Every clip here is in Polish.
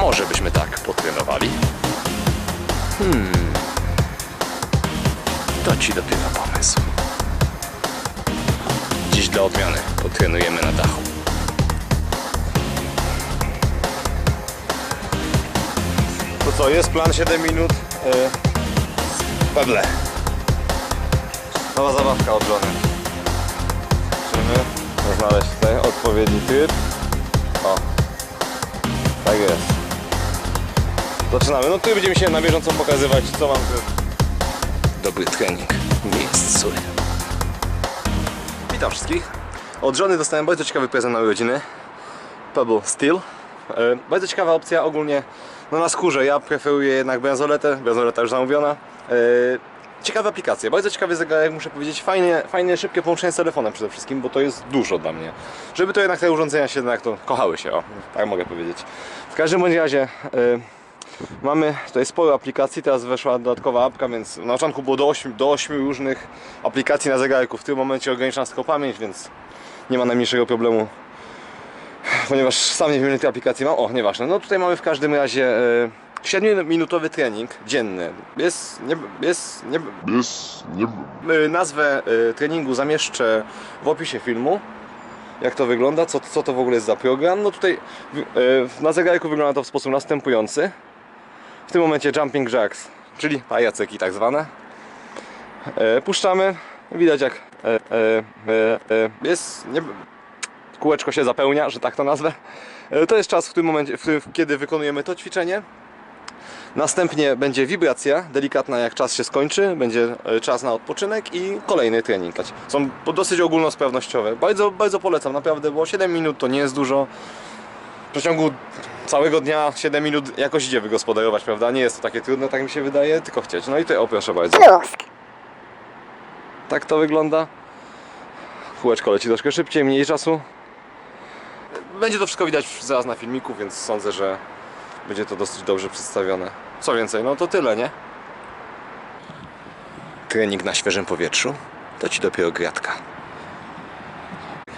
Może byśmy tak potrenowali? Hmm. To ci dopiero pomysł. Dziś dla odmiany potrenujemy na dachu. To co, jest plan 7 minut. Yy. Nowa zabawka od żony. Musimy znaleźć tutaj odpowiedni tryb. O. Tak jest. Zaczynamy. No tu będziemy się na bieżąco pokazywać, co mam tu. Dobry trening nie jest zły. Witam wszystkich. Od żony dostałem bardzo ciekawy prezent na urodziny. Pebble Steel. E, bardzo ciekawa opcja ogólnie no na skórze. Ja preferuję jednak bransoletę. Bransoleta już zamówiona. E, ciekawe aplikacje. Bardzo ciekawy zegarek, muszę powiedzieć. Fajnie, fajne, szybkie połączenie z telefonem przede wszystkim, bo to jest dużo dla mnie. Żeby to jednak te urządzenia się jednak to kochały się, o, tak mogę powiedzieć. W każdym bądź razie e, Mamy tutaj sporo aplikacji, teraz weszła dodatkowa apka, więc na początku było do 8, do 8 różnych aplikacji na zegarku. W tym momencie ograniczam tylko pamięć, więc nie ma najmniejszego problemu, ponieważ sam nie wiem ile tych aplikacji mam. O, nieważne. No tutaj mamy w każdym razie e, 7-minutowy trening dzienny. Jest, nie, jest, nie, Jest nie... e, nazwę e, treningu zamieszczę w opisie filmu. Jak to wygląda, co, co to w ogóle jest za program. No tutaj e, na zegarku wygląda to w sposób następujący. W tym momencie jumping jacks, czyli pajacyki tak zwane. E, puszczamy, widać jak e, e, jest, nie, kółeczko się zapełnia, że tak to nazwę. To jest czas w tym momencie, w tym, kiedy wykonujemy to ćwiczenie. Następnie będzie wibracja, delikatna jak czas się skończy, będzie czas na odpoczynek i kolejny trening. Są dosyć ogólnosprawnościowe. Bardzo, bardzo polecam, naprawdę, bo 7 minut to nie jest dużo. W przeciągu całego dnia 7 minut jakoś idzie wygospodarować, prawda? Nie jest to takie trudne, tak mi się wydaje, tylko chcieć. No i tutaj, o proszę bardzo. Plusk. Tak to wygląda. Kółeczko leci troszkę szybciej, mniej czasu. Będzie to wszystko widać zaraz na filmiku, więc sądzę, że będzie to dosyć dobrze przedstawione. Co więcej, no to tyle, nie? Trening na świeżym powietrzu to ci dopiero gratka.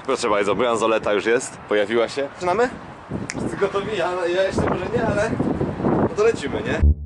Proszę bardzo, bransoleta już jest, pojawiła się. Zaczynamy? Wszyscy gotowi? Ja, ja jeszcze może nie, ale to lecimy, nie?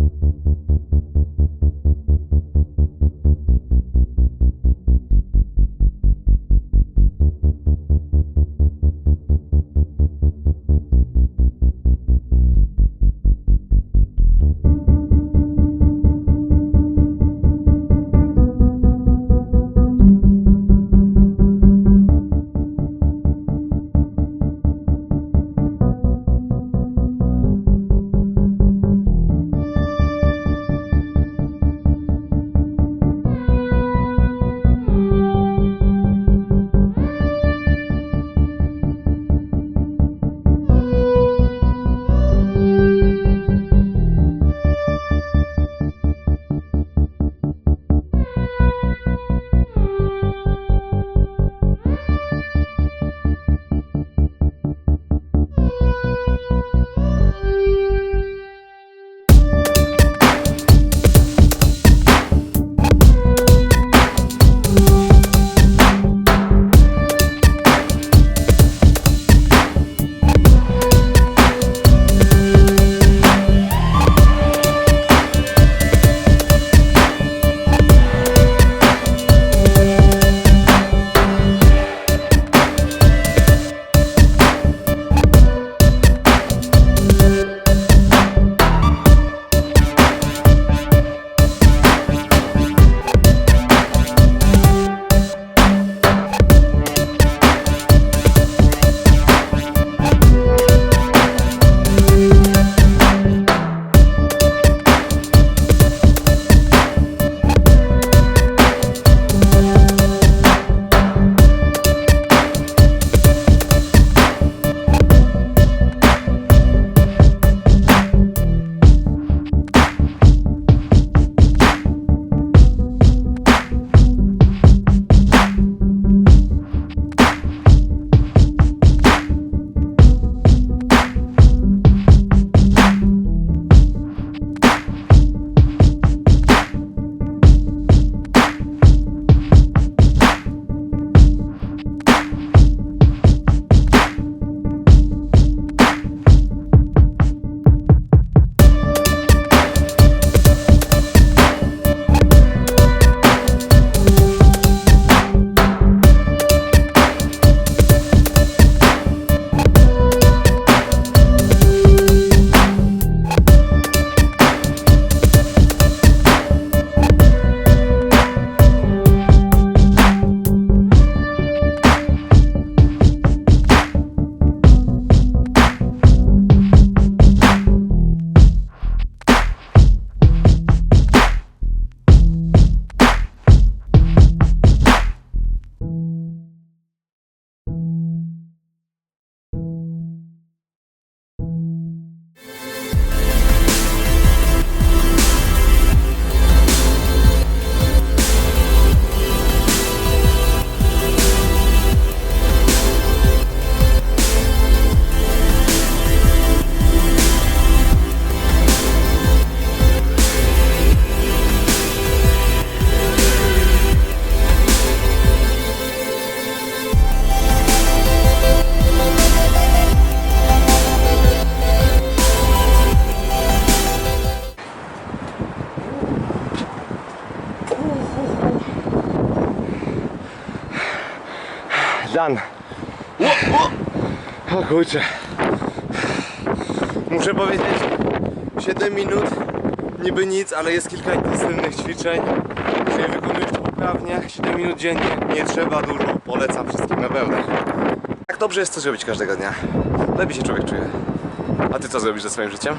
Dan. O kurczę. Muszę powiedzieć, 7 minut, niby nic, ale jest kilka intensywnych ćwiczeń. Jeżeli wykonujesz to poprawnie, 7 minut dziennie, nie trzeba dużo, polecam wszystkim naprawdę. Tak dobrze jest to zrobić każdego dnia. Lepiej się człowiek czuje. A ty co zrobisz ze swoim życiem?